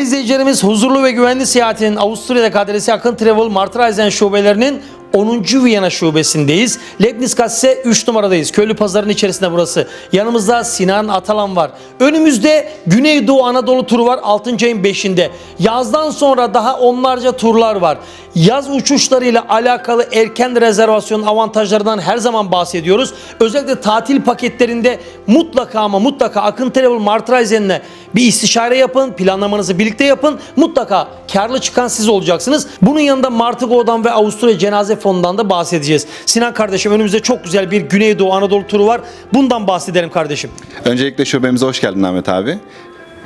izleyicilerimiz huzurlu ve güvenli seyahatin Avusturya'da adresi Akın Travel Martreisen şubelerinin 10. Viyana şubesindeyiz. Leibniz Gasse 3 numaradayız. Köylü pazarın içerisinde burası. Yanımızda Sinan Atalan var. Önümüzde Güneydoğu Anadolu turu var 6. ayın 5'inde. Yazdan sonra daha onlarca turlar var. Yaz uçuşlarıyla alakalı erken rezervasyon avantajlarından her zaman bahsediyoruz. Özellikle tatil paketlerinde mutlaka ama mutlaka Akın Travel Martreisen'le bir istişare yapın, planlamanızı birlikte yapın. Mutlaka karlı çıkan siz olacaksınız. Bunun yanında Martıgo'dan ve Avusturya Cenaze Fonu'ndan da bahsedeceğiz. Sinan kardeşim önümüzde çok güzel bir Güneydoğu Anadolu turu var. Bundan bahsedelim kardeşim. Öncelikle şubemize hoş geldin Ahmet abi.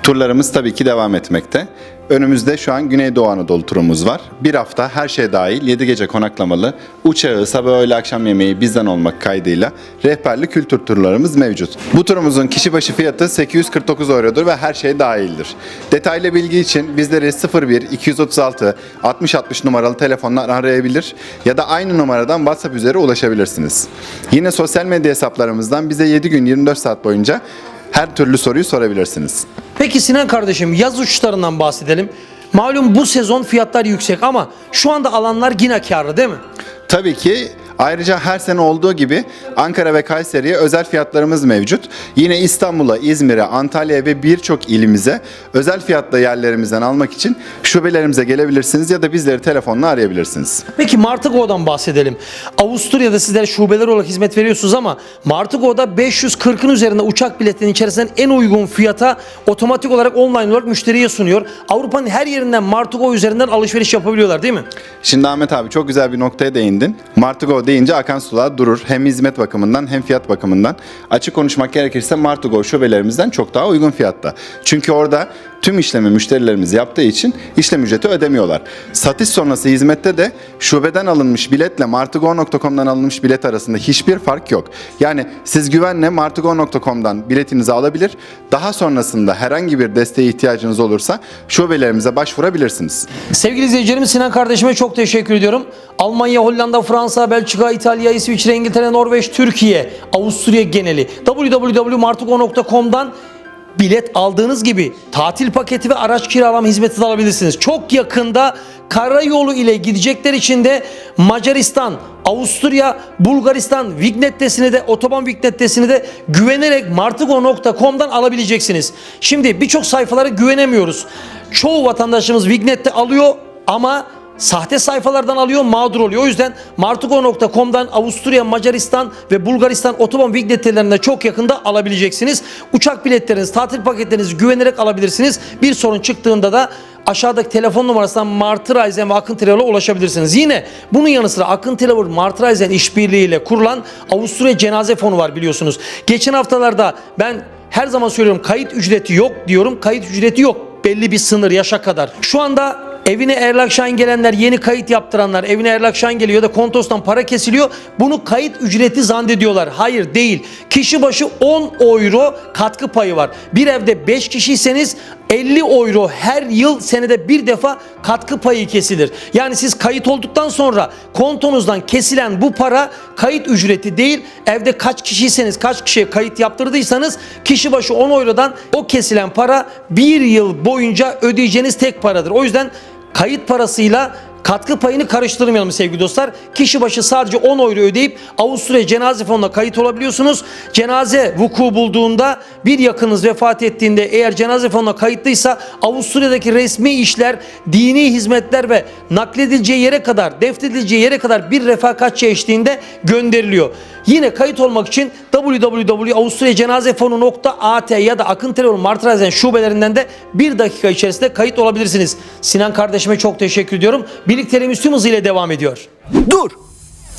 Turlarımız tabii ki devam etmekte. Önümüzde şu an Güneydoğu Anadolu turumuz var. Bir hafta her şey dahil 7 gece konaklamalı, uçağı, sabah öğle akşam yemeği bizden olmak kaydıyla rehberli kültür turlarımız mevcut. Bu turumuzun kişi başı fiyatı 849 eurodur ve her şey dahildir. Detaylı bilgi için bizleri 01 236 60 60 numaralı telefonlar arayabilir ya da aynı numaradan WhatsApp üzeri ulaşabilirsiniz. Yine sosyal medya hesaplarımızdan bize 7 gün 24 saat boyunca her türlü soruyu sorabilirsiniz. Peki Sinan kardeşim yaz uçuşlarından bahsedelim. Malum bu sezon fiyatlar yüksek ama şu anda alanlar yine karlı değil mi? Tabii ki ayrıca her sene olduğu gibi Ankara ve Kayseri'ye özel fiyatlarımız mevcut. Yine İstanbul'a, İzmir'e, Antalya'ya ve birçok ilimize özel fiyatla yerlerimizden almak için şubelerimize gelebilirsiniz ya da bizleri telefonla arayabilirsiniz. Peki Martıgo'dan bahsedelim. Avusturya'da sizler şubeler olarak hizmet veriyorsunuz ama Martıgo'da 540'ın üzerinde uçak biletinin içerisinden en uygun fiyata otomatik olarak online olarak müşteriye sunuyor. Avrupa'nın her yerinden Martıgo üzerinden alışveriş yapabiliyorlar değil mi? Şimdi Ahmet abi çok güzel bir noktaya değindin. Martıgo deyince akan sular durur. Hem hizmet bakımından hem fiyat bakımından. Açık konuşmak gerekirse Martıgo şubelerimizden çok daha uygun fiyatta. Çünkü orada tüm işlemi müşterilerimiz yaptığı için işlem ücreti ödemiyorlar. Satış sonrası hizmette de şubeden alınmış biletle martıgo.com'dan alınmış bilet arasında hiçbir fark yok. Yani siz güvenle martıgo.com'dan biletinizi alabilir. Daha sonrasında herhangi bir desteğe ihtiyacınız olursa şubelerimize başvurabilirsiniz. Sevgili izleyicilerim Sinan kardeşime çok teşekkür ediyorum. Almanya, Hollanda, Fransa, Belçika, İtalya, İsviçre, İngiltere, Norveç, Türkiye, Avusturya geneli www.martugo.com'dan bilet aldığınız gibi tatil paketi ve araç kiralama hizmeti de alabilirsiniz. Çok yakında karayolu ile gidecekler için de Macaristan, Avusturya, Bulgaristan Vignettesini de otoban Vignettesini de güvenerek martigo.com'dan alabileceksiniz. Şimdi birçok sayfalara güvenemiyoruz. Çoğu vatandaşımız Vignette alıyor ama sahte sayfalardan alıyor mağdur oluyor. O yüzden martugo.com'dan Avusturya, Macaristan ve Bulgaristan otoban vignettelerinde çok yakında alabileceksiniz. Uçak biletleriniz, tatil paketlerinizi güvenerek alabilirsiniz. Bir sorun çıktığında da aşağıdaki telefon numarasından Martreisen ve Akın Travel'a ulaşabilirsiniz. Yine bunun yanı sıra Akın Travel Martreisen işbirliğiyle kurulan Avusturya Cenaze Fonu var biliyorsunuz. Geçen haftalarda ben her zaman söylüyorum kayıt ücreti yok diyorum. Kayıt ücreti yok. Belli bir sınır yaşa kadar. Şu anda Evine Erlak Şahin gelenler, yeni kayıt yaptıranlar, evine Erlak Şahin geliyor da kontostan para kesiliyor. Bunu kayıt ücreti zannediyorlar. Hayır değil. Kişi başı 10 euro katkı payı var. Bir evde 5 kişiyseniz 50 euro her yıl senede bir defa katkı payı kesilir. Yani siz kayıt olduktan sonra kontonuzdan kesilen bu para kayıt ücreti değil. Evde kaç kişiyseniz kaç kişiye kayıt yaptırdıysanız kişi başı 10 eurodan o kesilen para bir yıl boyunca ödeyeceğiniz tek paradır. O yüzden kayıt parasıyla katkı payını karıştırmayalım sevgili dostlar. Kişi başı sadece 10 euro ödeyip Avusturya Cenaze Fonu'na kayıt olabiliyorsunuz. Cenaze vuku bulduğunda bir yakınınız vefat ettiğinde eğer cenaze fonuna kayıtlıysa Avusturya'daki resmi işler, dini hizmetler ve nakledileceği yere kadar, defnedileceği yere kadar bir refakatçi eşliğinde gönderiliyor. Yine kayıt olmak için www.avusturyacenazefonu.at ya da Akın Travel Martreisen şubelerinden de bir dakika içerisinde kayıt olabilirsiniz. Sinan kardeşime çok teşekkür ediyorum. Birlikteliğimiz tüm hızıyla devam ediyor. Dur!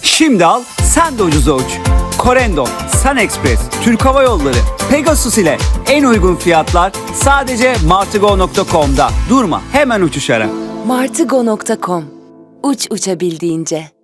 Şimdi al, sen de ucuza uç. Corendon, Sun Express, Türk Hava Yolları, Pegasus ile en uygun fiyatlar sadece martigo.com'da. Durma, hemen uçuş ara. martigo.com Uç uçabildiğince.